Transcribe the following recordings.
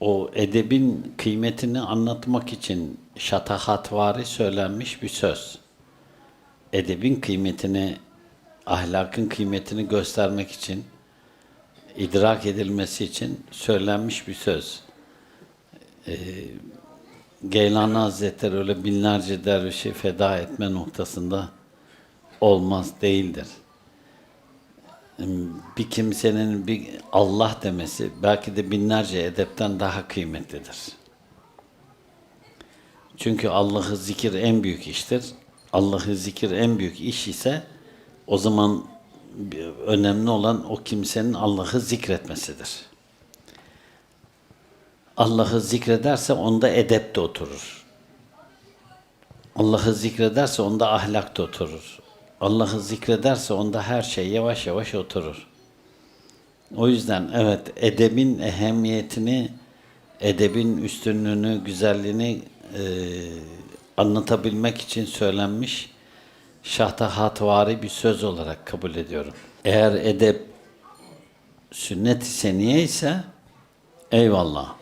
o edebin kıymetini anlatmak için şatahatvari söylenmiş bir söz. Edebin kıymetini, ahlakın kıymetini göstermek için, idrak edilmesi için söylenmiş bir söz. Ee, Geylani Hazretleri öyle binlerce dervişi feda etme noktasında olmaz değildir. Bir kimsenin bir Allah demesi belki de binlerce edepten daha kıymetlidir. Çünkü Allah'ı zikir en büyük iştir. Allah'ı zikir en büyük iş ise o zaman önemli olan o kimsenin Allah'ı zikretmesidir. Allah'ı zikrederse onda edep de oturur. Allah'ı zikrederse onda ahlak da oturur. Allah'ı zikrederse onda her şey yavaş yavaş oturur. O yüzden evet edebin ehemmiyetini, edebin üstünlüğünü, güzelliğini e, anlatabilmek için söylenmiş şahtahatvari bir söz olarak kabul ediyorum. Eğer edep sünnet-i seniye ise eyvallah.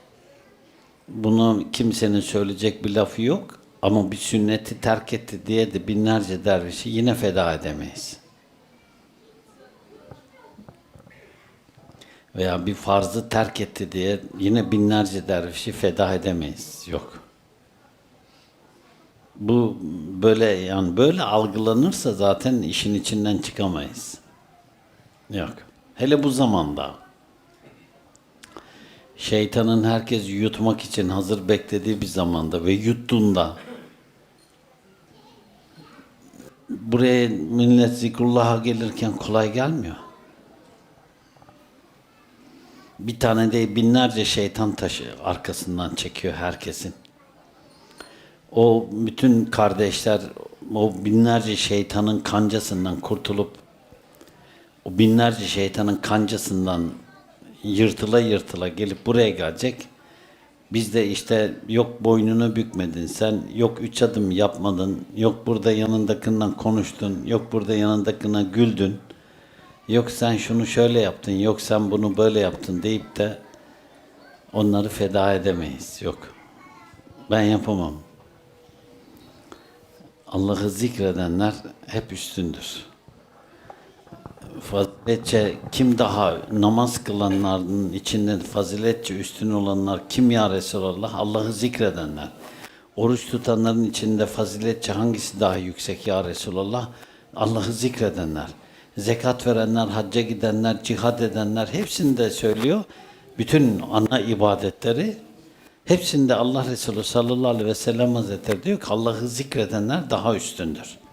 Bunu kimsenin söyleyecek bir lafı yok. Ama bir sünneti terk etti diye de binlerce dervişi yine feda edemeyiz. Veya bir farzı terk etti diye yine binlerce dervişi feda edemeyiz. Yok. Bu böyle yani böyle algılanırsa zaten işin içinden çıkamayız. Yok. Hele bu zamanda şeytanın herkes yutmak için hazır beklediği bir zamanda ve yuttuğunda buraya millet zikrullah'a gelirken kolay gelmiyor. Bir tane değil binlerce şeytan taşı arkasından çekiyor herkesin. O bütün kardeşler o binlerce şeytanın kancasından kurtulup o binlerce şeytanın kancasından yırtıla yırtıla gelip buraya gelecek. Biz de işte yok boynunu bükmedin sen, yok üç adım yapmadın, yok burada yanındakinden konuştun, yok burada yanındakine güldün, yok sen şunu şöyle yaptın, yok sen bunu böyle yaptın deyip de onları feda edemeyiz. Yok. Ben yapamam. Allah'ı zikredenler hep üstündür faziletçe kim daha namaz kılanların içinde faziletçe üstün olanlar kim ya Resulallah? Allah'ı zikredenler. Oruç tutanların içinde faziletçe hangisi daha yüksek ya Resulallah? Allah'ı zikredenler. Zekat verenler, hacca gidenler, cihad edenler hepsinde söylüyor. Bütün ana ibadetleri hepsinde Allah Resulü sallallahu aleyhi ve sellem Hazretleri diyor ki Allah'ı zikredenler daha üstündür.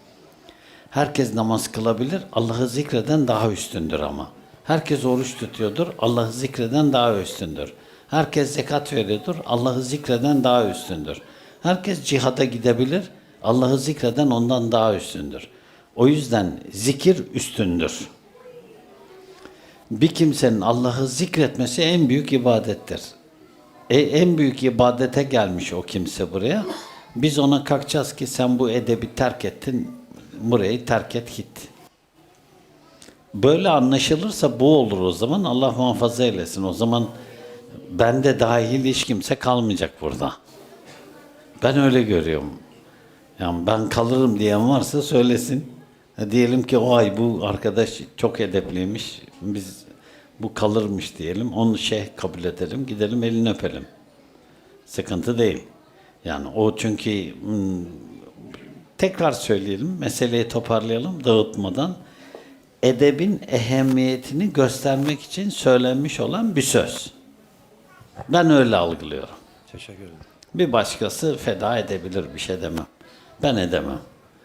Herkes namaz kılabilir, Allah'ı zikreden daha üstündür ama. Herkes oruç tutuyordur, Allah'ı zikreden daha üstündür. Herkes zekat veriyordur, Allah'ı zikreden daha üstündür. Herkes cihada gidebilir, Allah'ı zikreden ondan daha üstündür. O yüzden zikir üstündür. Bir kimsenin Allah'ı zikretmesi en büyük ibadettir. E, en büyük ibadete gelmiş o kimse buraya. Biz ona kalkacağız ki sen bu edebi terk ettin, burayı terk et git. Böyle anlaşılırsa bu olur o zaman. Allah muhafaza eylesin. O zaman bende dahil hiç kimse kalmayacak burada. Ben öyle görüyorum. Yani ben kalırım diyen varsa söylesin. Ha, diyelim ki o ay bu arkadaş çok edepliymiş. Biz bu kalırmış diyelim. Onu şey kabul edelim. Gidelim elini öpelim. Sıkıntı değil. Yani o çünkü hmm, tekrar söyleyelim, meseleyi toparlayalım dağıtmadan. Edebin ehemmiyetini göstermek için söylenmiş olan bir söz. Ben öyle algılıyorum. Teşekkür ederim. Bir başkası feda edebilir bir şey demem. Ben edemem.